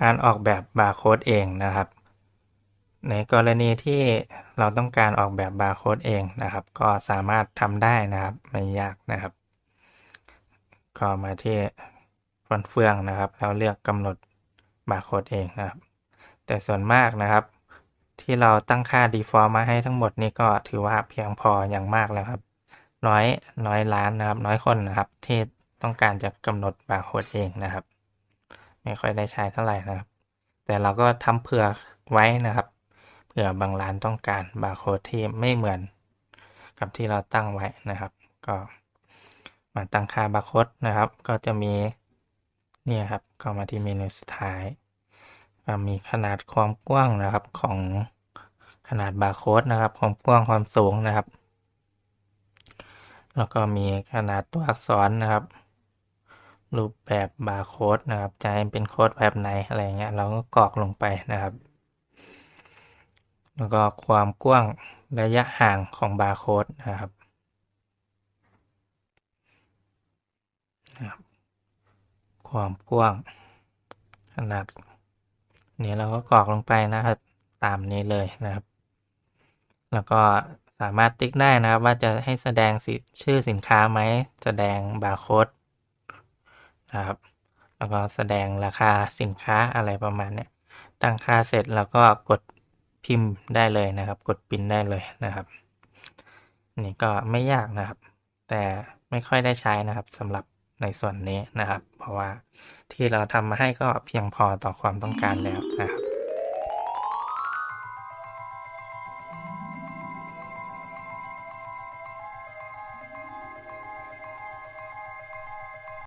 การออกแบบบาร์โค้ดเองนะครับ ในกรณีที่เราต้องการออกแบบบาร์โค้ดเองนะครับ ก็สามารถทำได้นะครับ ไม่ยากนะครับ ก็มาที่ฟอนต์เฟืองนะครับแล้วเลือกกำหนดบาร์โค้ดเองนะครับ แต่ส่วนมากนะครับ ที่เราตั้งค่า default มาให้ทั้งหมดนี่ก็ถือว่าเพียงพออย่างมากแล้วครับ น้อยน้อยล้านนะครับ น้อยคนนะครับ ที่ต้องการจะกำหนดบาร์โค้ดเองนะครับ ไม่ค่อยได้ใช้เท่าไหร่นะครับ แต่เราก็ทำเผื่อไว้นะครับ เผื่อบางร้านต้องการบาร์โค้ดที่ไม่เหมือนกับที่เราตั้งไว้นะครับ ก็มาตั้งค่าบาร์โค้ดนะครับ ก็จะมีเนี่ยครับ ก็มาที่เมนูสุดท้ายก็มีขนาดความกว้างนะครับของขนาดบาร์โค้ดนะครับ ความกว้างความสูงนะครับ แล้วก็มีขนาดตัวอักษรนะครับ รูปแบบบาร์โค้ดนะครับจะให้เป็นโค้ดแบบไหนอะไรเงี้ยเราก็กรอกลงไปนะครับ แล้วก็ความกว้างระยะห่างของบาร์โค้ดนะครับนะครับความกว้างขนาดนี้เราก็กรอกลงไปนะครับตามนี้เลยนะครับ แล้วก็สามารถติ๊กได้นะครับว่าจะให้แสดงชื่อสินค้าไหมแสดงบาร์โค้ด นะครับ แล้วก็แสดงราคาสินค้าอะไรประมาณนี้ตั้งค่าเสร็จแล้วก็กดพิมพ์ได้เลยนะครับ กดปริ้นได้เลยนะครับ นี่ก็ไม่ยากนะครับ แต่ไม่ค่อยได้ใช้นะครับสำหรับในส่วนนี้นะครับ เพราะว่าที่เราทำมาให้ก็เพียงพอต่อความต้องการแล้วนะครับ